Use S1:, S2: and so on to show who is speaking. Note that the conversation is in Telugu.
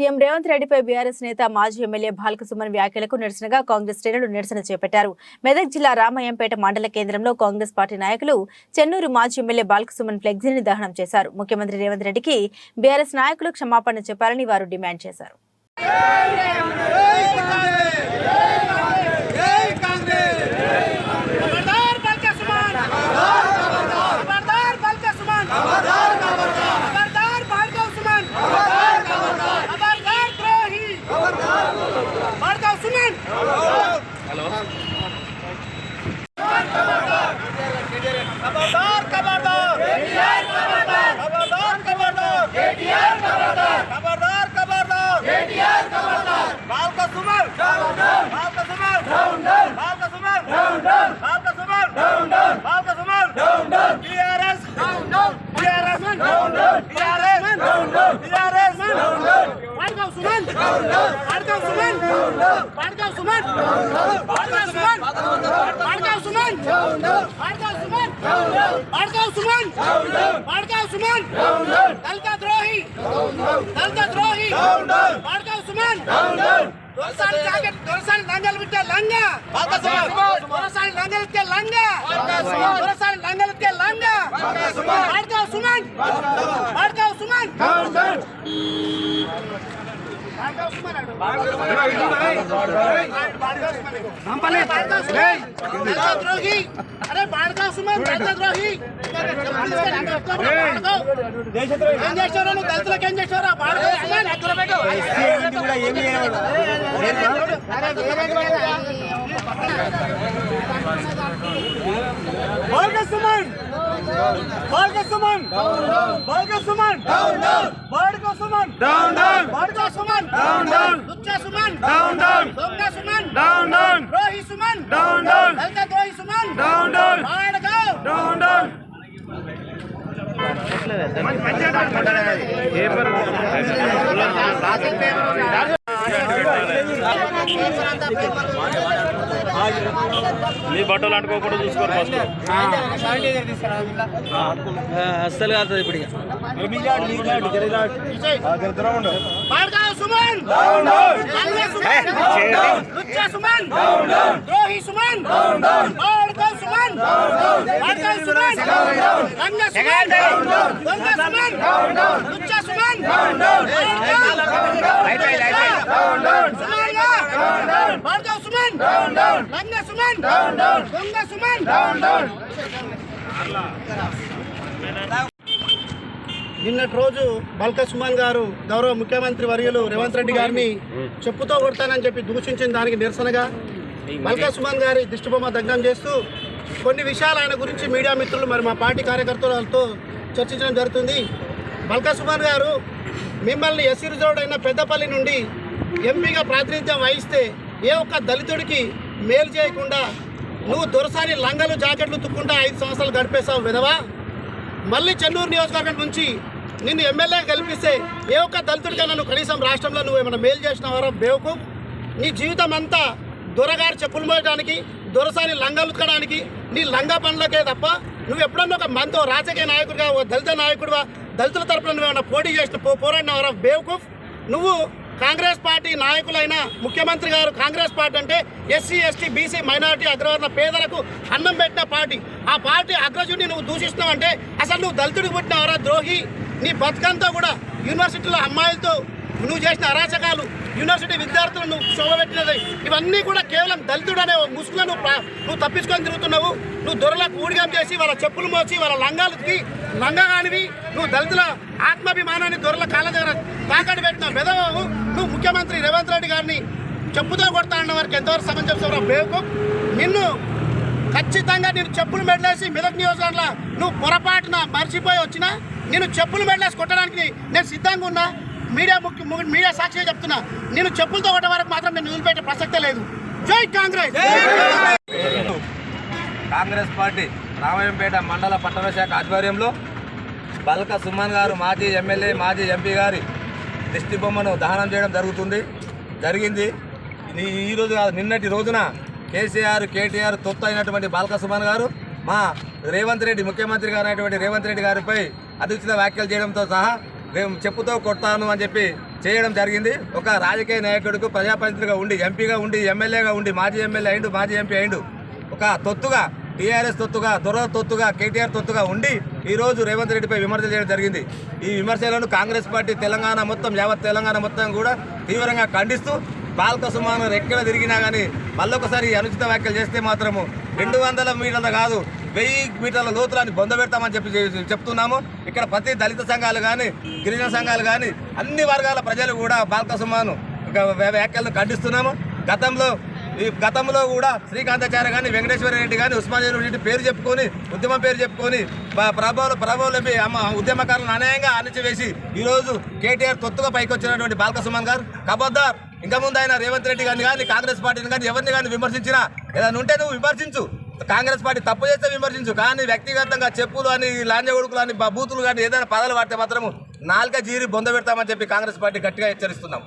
S1: సీఎం రేవంత్ రెడ్డిపై బీఆర్ఎస్ నేత మాజీ ఎమ్మెల్యే బాల్క సుమన్ వ్యాఖ్యలకు నిరసనగా కాంగ్రెస్ శ్రేణులు నిరసన చేపట్టారు మెదక్ జిల్లా రామాయంపేట మండల కేంద్రంలో కాంగ్రెస్ పార్టీ నాయకులు చెన్నూరు మాజీ ఎమ్మెల్యే బాల్క సుమన్ ఫ్లెక్సీని దహనం చేశారు ముఖ్యమంత్రి రేవంత్ రెడ్డికి బీఆర్ఎస్ నాయకులు క్షమాపణ చెప్పాలని వారు డిమాండ్ చేశారు
S2: దొరసాని జాకెట్ దొరసాని లంగలు విట్టే లంగ దొరసాని లంగలు సుమన్ సుమన్ అరే బాడ్గా సుమన్ ద్రోహి ఏం చేశారు నువ్వు దళితులకు ఏం
S3: বাড়কা সমান। বাড়কা সমান। বাড়কা সমান। ডাউন ডাউন বাড়কা
S2: সমান। ডাউন
S3: ডাউন লুচ্চা
S2: সমান। ডাউন
S3: ডাউন সোমনা
S2: সমান। ডাউন
S3: ডাউন রোহি
S2: সমান। ডাউন
S3: ডাউন হালকা
S2: রোহি সমান ডাউন
S3: ডাউন বাড়কা
S2: ডাউন
S3: ডাউন పేపర్
S4: మీ బట్టలు అంటుకోకుండా చూసుకోరు ఫస్ట్
S5: అస్సలు కాదు ఇప్పుడు
S2: సుమన్ దొంగ సుమన్ లుచ్చ సుమన్. భార్గవ్ సుమన్ దొంగ సుమన్. లంగ దొంగ సుమన్ నిన్నటి రోజు బల్క సుమన్ గారు గౌరవ ముఖ్యమంత్రి వర్యులు రేవంత్ రెడ్డి గారిని చెప్పుతో కొడతానని చెప్పి దూషించిన దానికి నిరసనగా బల్క సుమన్ గారి దిష్టిబొమ్మ దగ్ధం చేస్తూ కొన్ని విషయాలు ఆయన గురించి మీడియా మిత్రులు మరి మా పార్టీ కార్యకర్తలతో చర్చించడం జరుగుతుంది. బల్క సుమన్ గారు మిమ్మల్ని ఎస్సీ రిజర్వ్డ్ అయిన పెద్దపల్లి నుండి ఎంపీగా ప్రాతినిధ్యం వహిస్తే ఏ ఒక్క దళితుడికి మేలు చేయకుండా నువ్వు దొరసాని లంగలు జాకెట్లు తుక్కుంటా ఐదు సంవత్సరాలు గడిపేశావు విధవా? మళ్ళీ చెన్నూరు నియోజకవర్గం నుంచి నిన్ను ఎమ్మెల్యే గెలిపిస్తే ఏ ఒక్క దళితుడికైనా నువ్వు కనీసం రాష్ట్రంలో నువ్వు ఏమైనా మేలు చేసినావారో బేవకు నీ జీవితం అంతా దొరగారు చెప్పులు మోయడానికి దొరసాని లంగాలు ఉత్కడానికి నీ లంగా పనులకే తప్ప నువ్వు ఎప్పుడన్నా ఒక మనతో రాజకీయ నాయకుడిగా ఓ దళిత నాయకుడివా దళితుల తరపున నువ్వు ఏమైనా పోటీ చేసిన పో పోరాడినవారా బేవకూఫ్? నువ్వు కాంగ్రెస్ పార్టీ నాయకులైన ముఖ్యమంత్రి గారు కాంగ్రెస్ పార్టీ అంటే ఎస్సీ ఎస్టీ బీసీ మైనారిటీ అగ్రవర్ణ పేదలకు అన్నం పెట్టిన పార్టీ. ఆ పార్టీ అగ్రజుడిని నువ్వు దూషిస్తున్నావు అంటే అసలు నువ్వు దళితుడికి పుట్టినవరా ద్రోహి? నీ బతుకంతా కూడా యూనివర్సిటీలో అమ్మాయిలతో నువ్వు చేసిన అరాచకాలు. యూనివర్సిటీ విద్యార్థులను నువ్వు శోభపెట్టినది ఇవన్నీ కూడా కేవలం దళితుడు అనే ముసుగులో నువ్వు నువ్వు తప్పించుకొని తిరుగుతున్నావు. నువ్వు దొరలకు ఊడిగం చేసి వాళ్ళ చెప్పులు మోచి వాళ్ళ లంగాలకి లంగగానివి నువ్వు దళితుల ఆత్మాభిమానాన్ని దొరల కాళ్ళ దగ్గర తాకట్టు పెట్టిన బెదవావు నువ్వు ముఖ్యమంత్రి రేవంత్ రెడ్డి గారిని చెప్పుతో కొడతా అన్న వారికి ఎంతవరకు సమంజసం చెప్తావు బేవకు నిన్ను ఖచ్చితంగా నేను చెప్పులు మెడలేసి మెదక్ నియోజకవర్గంలో నువ్వు పొరపాటున మర్చిపోయి వచ్చినా నేను చెప్పులు మెడలేసి కొట్టడానికి నేను సిద్ధంగా ఉన్నా. మీడియా ముఖ్య మీడియా సాక్షిగా చెప్తున్నా. నేను చెప్పులతో కొట్టే వరకు మాత్రం నేను వదిలిపెట్టే ప్రసక్తే లేదు. జై కాంగ్రెస్!
S5: కాంగ్రెస్! పార్టీ రామాయంపేట మండల పట్టణ శాఖ ఆధ్వర్యంలో బల్క సుమన్ గారు మాజీ ఎమ్మెల్యే మాజీ ఎంపీ గారి దిష్టి బొమ్మను దహనం చేయడం జరుగుతుంది జరిగింది. ఈరోజు ఈ రోజు కాదు నిన్నటి రోజున కేసీఆర్ కేటీఆర్ తొత్తు అయినటువంటి బాల్క సుమన్ గారు మా రేవంత్ రెడ్డి ముఖ్యమంత్రి గారు అయినటువంటి రేవంత్ రెడ్డి గారిపై అధిక్షిత వ్యాఖ్యలు చేయడంతో సహా మేము చెప్పుతో కొడతాను అని చెప్పి చేయడం జరిగింది. ఒక రాజకీయ నాయకుడికి ప్రజాప్రతినిధిగా ఉండి ఎంపీగా ఉండి ఎమ్మెల్యేగా ఉండి మాజీ ఎమ్మెల్యే అయిండు మాజీ ఎంపీ అయిండు. ఒక తొత్తుగా టీఆర్ఎస్ తొత్తుగా దొర తొత్తుగా కేటీఆర్ తొత్తుగా ఉండి ఈరోజు రేవంత్ రెడ్డిపై విమర్శలు చేయడం జరిగింది. ఈ విమర్శలను కాంగ్రెస్ పార్టీ తెలంగాణ మొత్తం యావత్ తెలంగాణ మొత్తం కూడా తీవ్రంగా ఖండిస్తూ బాల్క సుమాను ఎక్కడ తిరిగినా కానీ మళ్ళొకసారి అనుచిత వ్యాఖ్యలు చేస్తే మాత్రము రెండు వందల మీటర్ల కాదు వెయ్యి మీటర్ల లోతులని బొంద పెడతామని చెప్పి చెప్తున్నాము. ఇక్కడ ప్రతి దళిత సంఘాలు కానీ గిరిజన సంఘాలు కానీ అన్ని వర్గాల ప్రజలు కూడా బాల్క సుమాను వ్యాఖ్యలను ఖండిస్తున్నాము. గతంలో ఈ గతంలో కూడా శ్రీకాంతాచార్య కానీ వెంకటేశ్వర రెడ్డి కానీ ఉస్మాన్ రెడ్డి పేరు చెప్పుకొని ఉద్యమం పేరు చెప్పుకొని ప్రభావం ప్రభావం అమ్మ ఉద్యమకారులను అన్యాయంగా అణచివేసి ఈరోజు కేటీఆర్ తొత్తుగా పైకి వచ్చినటువంటి బాల్క గారు కబద్దార్. ఇంకా ముందు ఆయన రేవంత్ రెడ్డి గారిని కానీ కాంగ్రెస్ పార్టీని కానీ ఎవరిని కానీ విమర్శించినా ఏదైనా ఉంటే నువ్వు విమర్శించు. కాంగ్రెస్ పార్టీ తప్పు చేస్తే విమర్శించు. కానీ వ్యక్తిగతంగా చెప్పులు అని లాంజ కొడుకులు అని బూతులు కానీ ఏదైనా పదాలు వాడితే మాత్రము నాలుక జీరి బొంద పెడతామని చెప్పి కాంగ్రెస్ పార్టీ గట్టిగా హెచ్చరిస్తున్నాం.